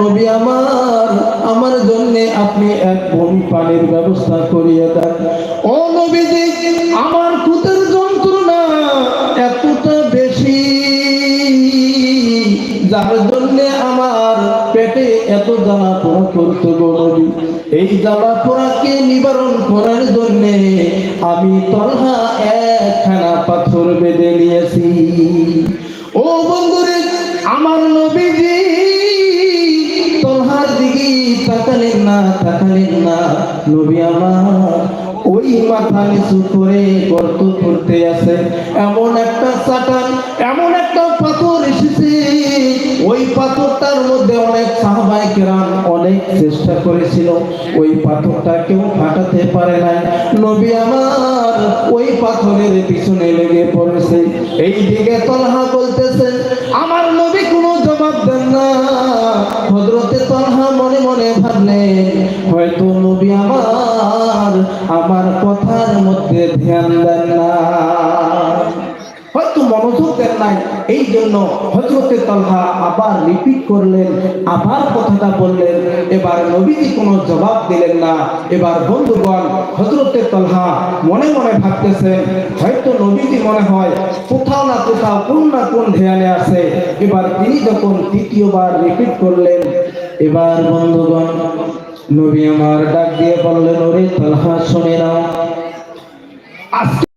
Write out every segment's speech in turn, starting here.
নবী আমার আমার জন্য আপনি এক বমি পানির ব্যবস্থা করিয়ে দেন। ও নবীজি, আমার কুতের যন্ত্রণা এতটা বেশি, যার জন্য আমার পেটে এত জ্বালা পোড়া করতে গো নবী। এই জ্বালা পোড়াকে নিবারণ করার জন্য আমি তলহা একখানা পাথর বেঁধে নিয়েছি। ও বন্ধুরে, আমার তাকালেন না তাকালেন না। নবী আমার, ওই মাথা নিচু করে গর্ত করতে আছে এমন একটা চাটান এমন একটা পাথর এসেছে। ওই পাথরটার মধ্যে অনেক সাহাবাই কেরাম অনেক চেষ্টা করেছিল। ওই পাথরটা কেউ ফাটাতে পারে নাই। নবী আমার, ওই পাথরের পিছনে লেগে পড়েছে। এই দিকে তলহা বলতেছে, আমার দেন না। হজরতে তলহা মনে মনে ভাবলেন হয়তো নবী আমার আমার কথার মধ্যে ধ্যান দেন না। হয়তো মনোযোগ নাই। এই জন্য হজরতে তলহা আবার রিপিট করলেন, আবার কথাটা বললেন। এবার নবীজি কোনো জবাব দিলেন না। এবার বন্ধুগণ হজরতে তলহা মনে মনে ভাবতেছেন, হয়তো নবীজি মনে হয় কোথাও না কোথাও কোন না কোন ধ্যানে আছে। এবার তিনি যখন তৃতীয়বার রিপিট করলেন, এবার বন্ধুগণ, নবী আমার ডাক দিয়ে বললেন, ওরে তলহা, শুনে নাও আজকে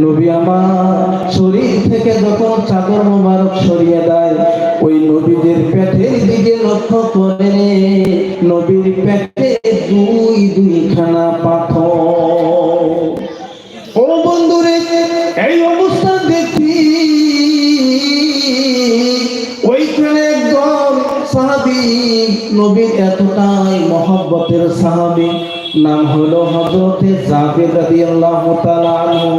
নবী আমার শরীর থেকে যখন চাদর মোবারক সরিয়ে দেয়, ওই নবীদের পেটের দিকে লক্ষ্য করে নবীর পেটে দুই দুইখানা পাথর। ও বন্ধুরে, এই অবস্থা দেখি ওইখানে একজন সাহাবি, নবীর এতটাই মহব্বতের সাহাবি, নাম হলো হজরতে জাবির রাদিয়াল্লাহু তাআলা আনহু।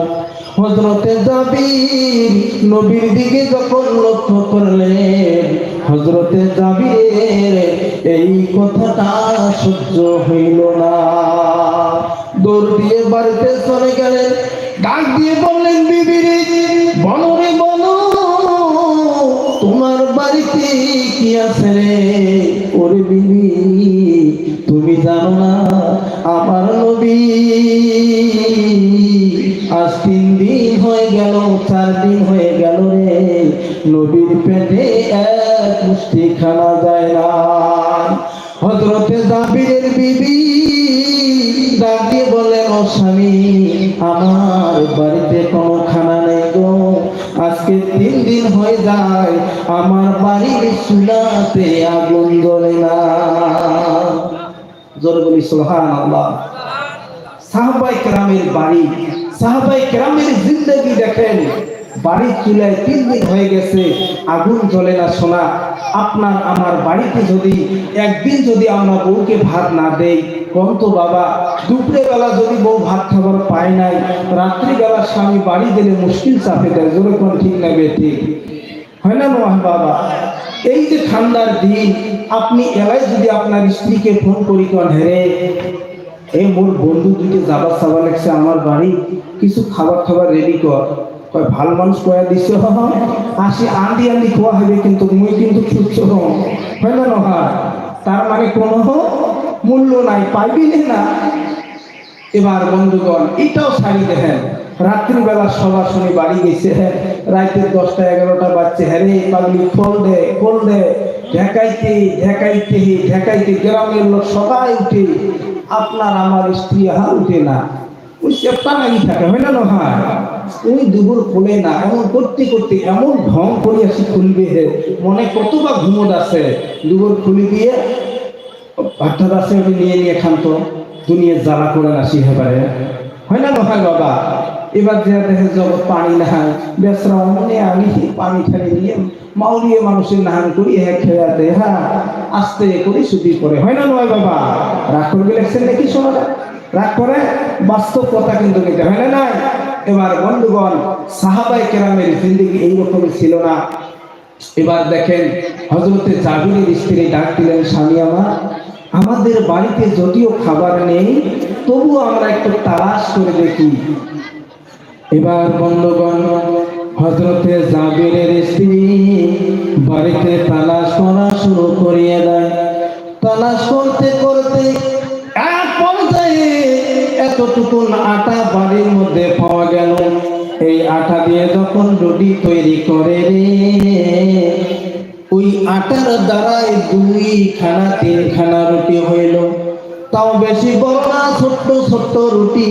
হজরতে জাবির নবীর দিকে যখন লক্ষ্য করলেন হজরতে জাবির এই কথাটা সহ্য হইল না। দৌড় দিয়ে বাড়িতে চলে গেলেন, ডাক দিয়ে বললেন, বিবিরে বনরে বনো তোমার বাড়িতে কি আছে রে? ওরে বিবি খানা যায় না। হজরতে জাবিরের বিবি ডাক দিয়ে বললেন, ও স্বামী, আমার বাড়িতে কোনো খানা নেই গো। আজকে তিন দিন হয়ে যায়, আমার বাড়ির চুলাতে আগুন জ্বলে না। সোহান আল্লাহ কেরামের বাড়ি, সাহাবাই কেরামের জিন্দগি দেখেন, বাড়ির চুলায় তিন দিন হয়ে গেছে, আগুন জ্বলে না শোনা। আপনার আমার বাড়িতে যদি একদিন যদি আমরা বউকে ভাত না দেই, কম তো বাবা দুপুরে বেলা যদি বউ ভাত খাবার পায় নাই, রাত্রিবেলা স্বামী বাড়ি দিলে মুশকিল চাপে দেয়, জোরে কোন ঠিক না বে ঠিক? হয় না নোয়াহ বাবা? এই যে ঠান্ডার দিন, আপনি এলাই যদি আপনার স্ত্রীকে ফোন করি কোন হেরে এ মোর বন্ধু দুটো যাবার সাবা লাগছে আমার বাড়ি, কিছু খাবার খাবার রেডি কর। কয়, ভালো মানুষ কয়া দিছে আসি আন্দি আন্দি খোয়া হবে কিন্তু মুই কিন্তু সুচ্ছ হম হয় না নহয় তার মানে কোনো মূল্য নাই, পাইবি না এবার বন্ধুগণ, এটাও সারি দেখেন। রাত্রিবেলা সবার শুনে বাড়ি গেছে। রাতের দশটা, এগারোটা বাজছে। হ্যাঁ রে, পাগলি খোল দে খোল দে। ঢেকাইতে ঢেকাইতে ঢেকাইতে গ্রামের লোক সবাই উঠে, আপনার আমার স্ত্রী হা উঠে না। ওই চেপটা লাগি থাকে, হয় না নহয় ওই দুপুর খোলে না, এমন করতে করতে এমন ঢং করিয়াছি খুলবে মনে কত বা ঘুমোদ আছে। দুপুর খুলি দিয়ে ভাতটা আছে ওটি নিয়ে নিয়ে খান তো দুনিয়ার জ্বালা করে আসি হেবারে। হয় না নহয় বাবা? এবার যে দেখে জগৎ পানি নাহান, বেসরা মানে আমি পানি ঠানি নিয়ে মাউলিয়ে মানুষের নাহান করি হ্যাঁ খেয়া হ্যাঁ আস্তে করি সুদি করে হয় না নয় বাবা? রাগ করবে লেখছেন নাকি শোনাটা রাগ করে, বাস্তব কথা কিন্তু নিতে না। নাই এবার বন্ধুগণ সাহাবাই কেরামের জিন্দিগি এইরকম ছিল না। এবার দেখেন হজরতে জাবিরের স্ত্রী ডাক দিলেন, স্বামী আমার, আমাদের বাড়িতে যদিও খাবার নেই তবু আমরা একটু তালাশ করে দেখি। এবার বন্ধুগণ হজরতে জাবিরের স্ত্রী বাড়িতে তালাশ করা শুরু করিয়ে দেয়। তালাশ করতে করতে এতটুকু আটা বাড়ির মধ্যে পাওয়া গেল। এই আটা দিয়ে যখন রুটি তৈরি করে ওই আটার দ্বারাই দুই খানা তিন খানা রুটি হইল। তাও বেশি বড় ছোট্ট ছোট্ট রুটি।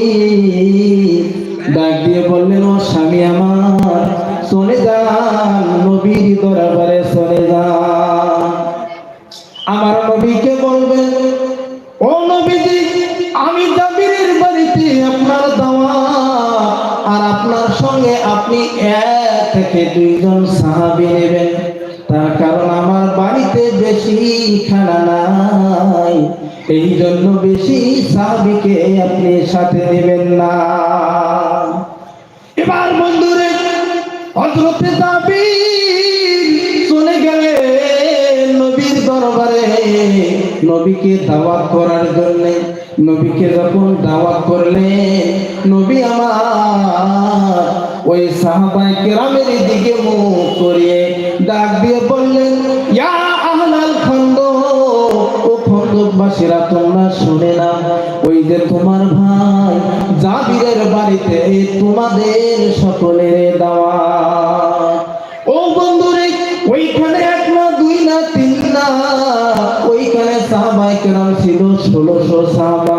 ডাক দিয়ে বললেন স্বামী আমার এই জন্য বেশি সাহাবিকে আপনি সাথে নেবেন না। এবার বন্ধুরে হজরতে যাবি চলে গেলে নবীর দরবারে, নবীকে দাওয়াত করার জন্য, নবীকে যখন দাওয়াত করলে, নবী আমার ওই সাহাবাই কেরামের দিকে মুখ করিয়ে ডাক দিয়ে বললেন, ইয়া খন্দকবাসীরা তোমরা শুনে না ওই যে তোমার ভাই জাবিরের বাড়িতে তোমাদের সকলের দাওয়া। ও বন্ধুরে, ওইখানে এক না, দুই না, তিন না, ওইখানে সাহাবাই কেরাম ছিল ষোলোশো সাহাবা।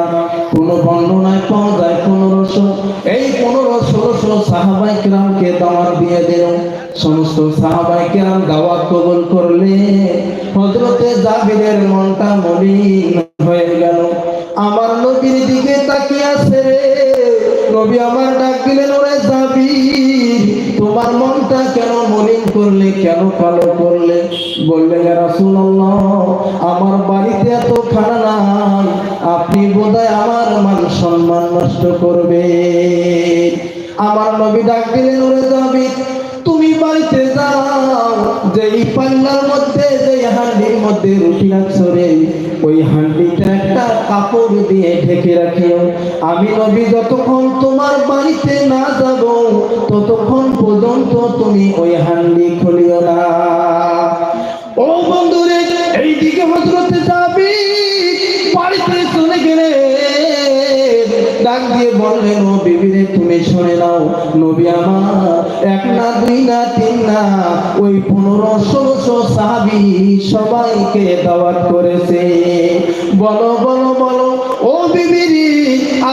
কোন বর্ণনায় পাওয়া যায় পনেরোশো। এই পনেরো, ষোলোশো সাহাবাই কেরামকে দাওয়াত দিয়ে দিল সমস্ত সাহাবাই কেরাম দাওয়াত কবুল জাবিরের মনটা মলিন হয়ে গেল। আমার নবীর দিকে তাকিয়ে আছে নবী আমার ডাক দিলেন, ওরে যাবি তোমার মনটা কেন মলিন করলে, কেন কালো করলে? বললেন রাসূলুল্লাহ, আমার বাড়িতে এত খানা নাই। আপনি বোধহয় আমার মান সম্মান নষ্ট করবে আমার নবী ডাক দিলেন, ওরে যাও যেই পাল্লার মধ্যে, যে হান্ডির মধ্যে রুটি রাখছো ওই হান্ডিটা একটা কাপড় দিয়ে ঢেকে রাখিও। আমি নবী, যতক্ষণ তোমার বাড়িতে না যাব, ততক্ষণ পর্যন্ত তুমি ওই হান্ডি খুলিও না। ও বন্ধুরে, এইদিকে হজরতে যাবি, বাড়িতে চলে গেলে ডাক দিয়ে বললেন ও বিবিরে তুমি শুনে নাও, নবী আমার এক না, দুই না, তিন না, ওই পনেরো ষোলোশো সাহাবি সবাইকে দাওয়াত করেছে। বলো বলো বলো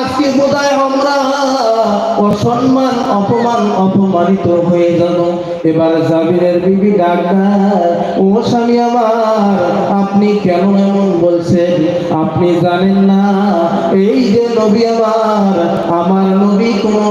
আজকে বোধহয় আমরা অসম্মান, অপমান, অপমানিত হয়ে গেল এবার জাবিরের বিবি ডাক্তার, ও স্বামী আমার, আপনি কেন এমন বলছেন? আপনি জানেন না, এই যে নবী আমার আমার নবী কোনো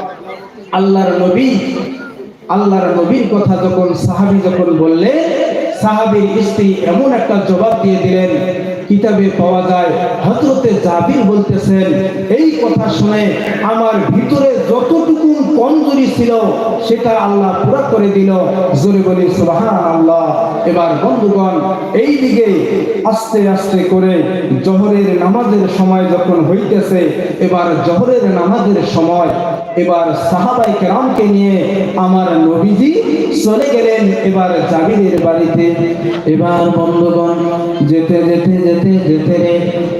আল্লাহর নবী, আল্লাহর নবীর কথা যখন সাহাবি যখন বললে সাহাবীর স্ত্রী এমন একটা জবাব দিয়ে দিলেন, কিতাবে পাওয়া যায় হজরতে জাবির বলতেছেন, এই কথা শুনে আমার ভিতরে যতটুকু কমজোরি ছিল, সেটা আল্লাহ পুরা করে দিল। জোরে বলি সুবাহান আল্লাহ এবার বন্ধুগণ এই দিকে আস্তে আস্তে করে জহরের নামাজের সময় যখন হইতেছে, এবার জহরের নামাজের সময় এবার সাহাবাই কেরামকে নিয়ে আমার নবীজি চলে গেলেন এবার জাবিরের বাড়িতে। এবার বন্ধুগণ, যেতে যেতে যেতে যেতে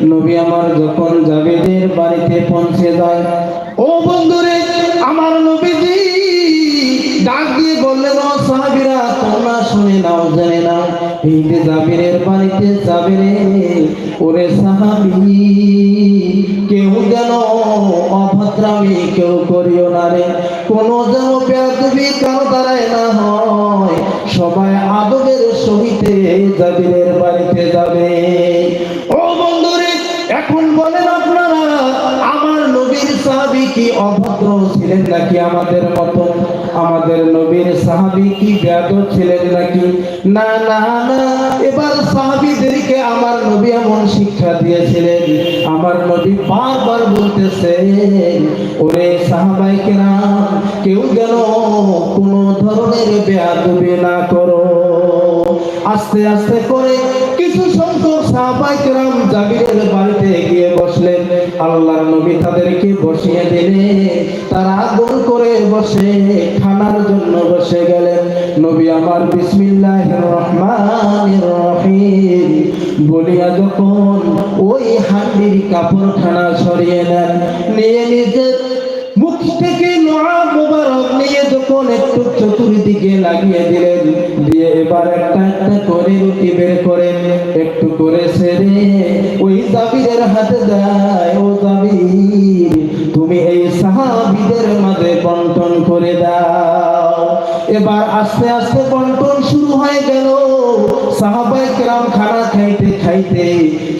নবী আমার যখন জাবিরের বাড়িতে পৌঁছে যায়, ও বন্ধুরে, আমার নবীজি ডাক দিয়ে বললেন ও সাহাবীরা, তোমরা শুনে নাও, জেনে নাও। এই যে জাবিরের বাড়িতে যাবে রে, ওরে সাহাবী, কেউ যেন অভদ্রামি কেউ করিও না রে। কোনো যেন বেয়াদবি কারও দ্বারাই না হয়। সবাই আদবের সহিতে জাবিরের বাড়িতে যাবে। ও বন্ধুরে, এখন বলেন আপনারা, আমার নবীর সাহাবী কি অভদ্র ছিলেন নাকি আমাদের মতো? আমাদের নবীর সাহাবী কি বেয়াদব ছিলেন নাকি? না না না। এবার সাহাবীদেরকে আমার নবী এমন শিক্ষা দিয়েছিলেন। আমার নবী বারবার বলতেছেন ওরে সাহাবাই কেরাম, কেউ যেন কোনো ধরনের বেয়াদবি না করো। আস্তে আস্তে করে কিছু সংখ্যক সাহাবাই কেরাম জাবিরের বাড়িতে গিয়ে বসলেন আল্লাহর নবী তাদেরকে বসিয়ে দিলেন তারা গোল করে বসে, খানার জন্য বসে গেলেন। নবী আমার বিসমিল্লাহির রহমানির রহিম বলিয়া যখন ওই হান্ডির কাপড়খানা সরিয়ে নেন, নিয়ে নিজের মুখ থেকে মোবারক নিয়ে যখন একটু চতুর্দিকে লাগিয়ে দিলেন, দিয়ে এবার একটা একটা করে রুটি বের করেন, একটু করে সেরে ওই জাবিরের হাতে দেয়, ও জাবির আস্তে আস্তে বন্টন শুরু হয়ে গেল। সাহাবাই কেরাম খানা খাইতে খাইতে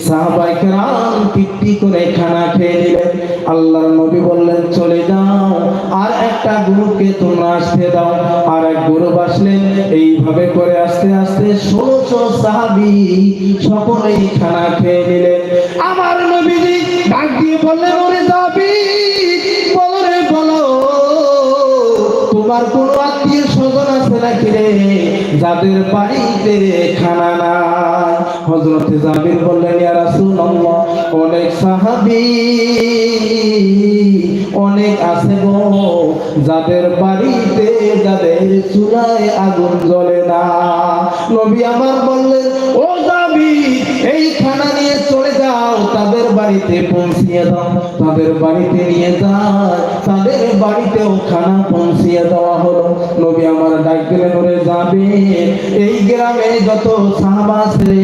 সাহাবাই কেরাম তৃপ্তি করে খানা খেয়ে নিলেন। আল্লাহ নবী বললেন, চলে যাও, আর একটা গরুকে তোমরা আসতে দাও। আর এক গরু আসলেন এইভাবে করে আস্তে আস্তে ষোলোশো সাহাবি সকলেই খানা খেয়ে নিলেন। আমার নবীজি ডাক দিয়ে বললেন, ওরে যাবি বলো, তোমার কোনো রে যাদের বাড়িতে খানা জাবির বললেন, ইয়া অনেক অনেক আছে গো, যাদের বাড়িতে, যাদের চুলায় আগুন জ্বলে না। নবী আমার বললেন, ও যাবি এই খানা নিয়ে চলে যাও, তাদের বাড়িতে পৌঁছিয়ে দাও, তাদের বাড়িতে নিয়ে যায় তাদের বাড়িতেও খানা পৌঁছিয়ে দেওয়া হলো। নবী আমার ডাক দিলেন ওরে যাবে। এই গ্রামে যত সাহাবা আছে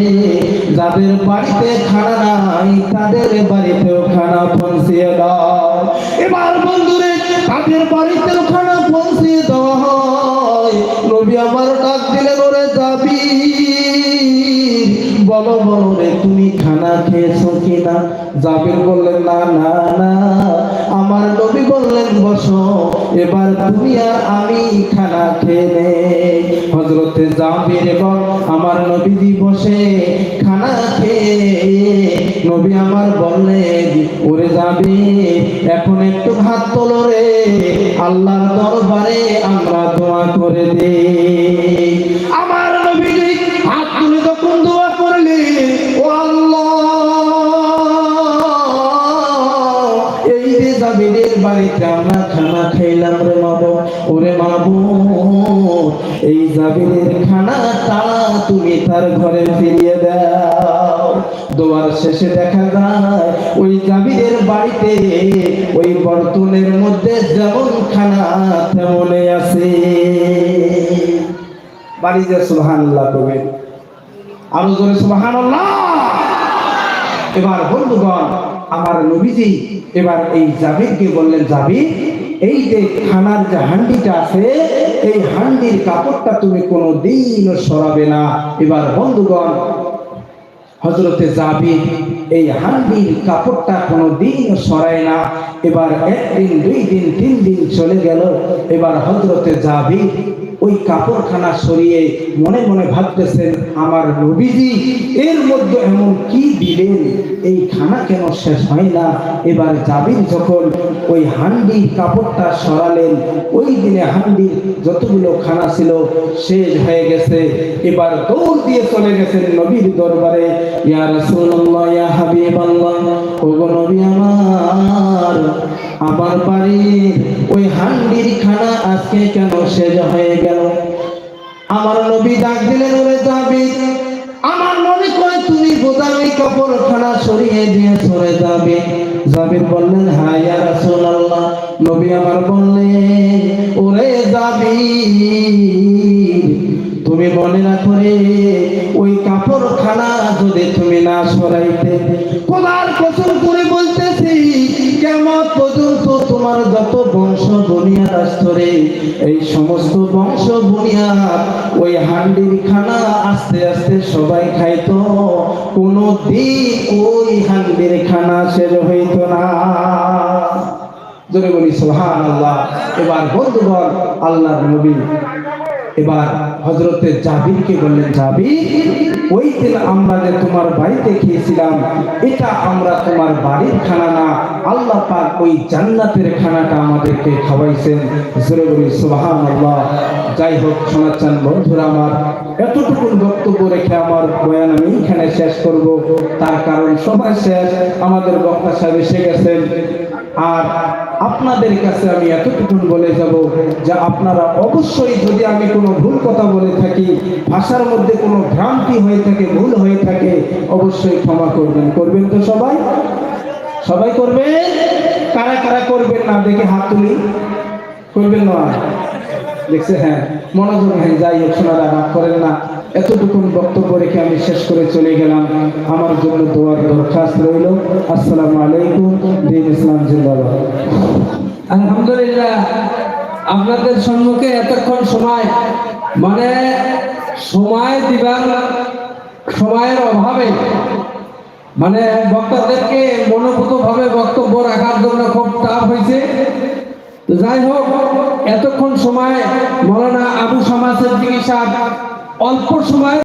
যাদের বাড়িতে খানা নাই, তাদের বাড়িতেও খানা পৌঁছিয়ে দাও। এবার বন্ধুরে, তাদের বাড়িতেও খানা পৌঁছিয়ে দেওয়া হয় নবী আমার ডাক দিলেন ওরে যাবি। বলো বলো রে, তুমি খানা খেয়েছো কিনা? জাবির বললেন, না না না। বললেন, বসো, এবার তুমি আর আমি খানা খেয়ে নে হজরতে জাবির এবং আমার নবীজি বসে খানা খেয়ে নবী আমার বললেন, ওরে যাবে এখন একটু হাত তোলো রে। আল্লাহর দরবারে আমরা দোয়া করে দিই। তার ঘরে ফিরিয়ে দাও। দোয়ার শেষে দেখা যায়, ওই জাবিরের বাড়িতে, ওই বর্তনের মধ্যে যেমন খানা তেমনে আছে বাড়িতে সুবহানাল্লাহ কবে আরও জোরে সুবহানাল্লাহ। এবার বন্ধুগণ, আমার নবীজি এবার এই জাবিরকে বললেন, জাবির এই যে খানার যে হান্ডিটা আছে, এই হান্ডির কাপড়টা তুমি কোনো দিনও সরাবে না। এবার বন্ধুগণ হজরতে যাবি এই হান্ডির কাপড়টা কোনো দিন সরায় না। এবার একদিন, দুই দিন, তিন দিন চলে গেল। এবার হজরতে জাবির ওই কাপড়খানা সরিয়ে মনে মনে ভাবতেছেন, আমার নবীজি, এর মধ্যে এমন কি দিলেন? এই খানা কেন শেষ হয় না? এবার জাবির যখন ওই হান্ডির কাপড়টা সরালেন, ওই দিনে হান্ডির যতগুলো খানা ছিল শেষ হয়ে গেছে। এবার দৌড় দিয়ে চলে গেছেন নবীর দরবারে, ইয়া রাসূলুল্লাহ, ইয়া হাবিবাল্লাহ, ওগো নবী আমার আমার বাড়ি, ওই হান্ডির খানা আজকে কেন শেষ হয়ে গেল? আমার নবী ডাক দিলেন, ওরে যাবি আমার তুমি ওই কাপড় খানা সরিয়ে দিয়ে সরে যাবে জাবির বললেন হ্যাঁ নবী আমার বললেন, ওরে যাবি তুমি মনে না করে ওই কাপড় খানা যদি তুমি না সরাইতে কোলার কসম করে বলতেছি কেমন এই সমস্ত বংশ বুনিয়াদ ওই হান্ডির খানা আস্তে আস্তে সবাই খাইতো। কোনো দিন ওই হান্ডির খানা শেষ হইত না। জোরে বলি সোহান আল্লাহ এবার বন্ধুগণ আল্লাহ নবী এবার হজরতের জাবিরকে বললেন, জাবির, ওই দিন আমরা যে তোমার বাড়িতে খেয়েছিলাম, এটা আমরা তোমার বাড়ির খানা না, আল্লাহ পাক ওই জান্নাতের খানাটা আমাদেরকে খাওয়াইছেন। জোরে বলি সুবহান আল্লাহ যাই হোক, শোনাচ্ছেন, বন্ধুরা আমার এতটুকু বক্তব্য রেখে আমার বয়ান আমি এখানে শেষ করব। তার কারণ সময় শেষ, আমাদের বক্তা সাহেব এসে গেছেন। আর আপনাদের কাছে আমি এতটুকু বলে যাব যে আপনারা অবশ্যই যদি আমি কোনো ভুল কথা বলে থাকি, ভাষার মধ্যে কোনো ভ্রান্তি হয়ে থাকে, ভুল হয়ে থাকে, অবশ্যই ক্ষমা করবেন। করবেন তো সবাই? সবাই করবেন? কারা কারা করবেন না? দেখে হাত তুলি। করবেন না? দেখছে হ্যাঁ মনোযোগ হ্যাঁ যাই হোক শোনারা রাগ করেন না। এতটুকু বক্তব্য রেখে আমি শেষ করে চলে গেলাম। আমার জন্য দোয়ার দরখাস্ত রইল। আসসালামু আলাইকুম, দিন ইসলাম জিন্দাবাদ। আলহামদুলিল্লাহ, আপনাদের সম্মুখে এতক্ষণ সময় মানে সময় দিবার সময়ের অভাবে মানে বক্তাদেরকে মনোভূত ভাবে বক্তব্য রাখার জন্য খুব টাফ হয়েছে। যাই হোক, এতক্ষণ সময় মৌলানা আবু সমাজের চিকিৎসা অল্প সময়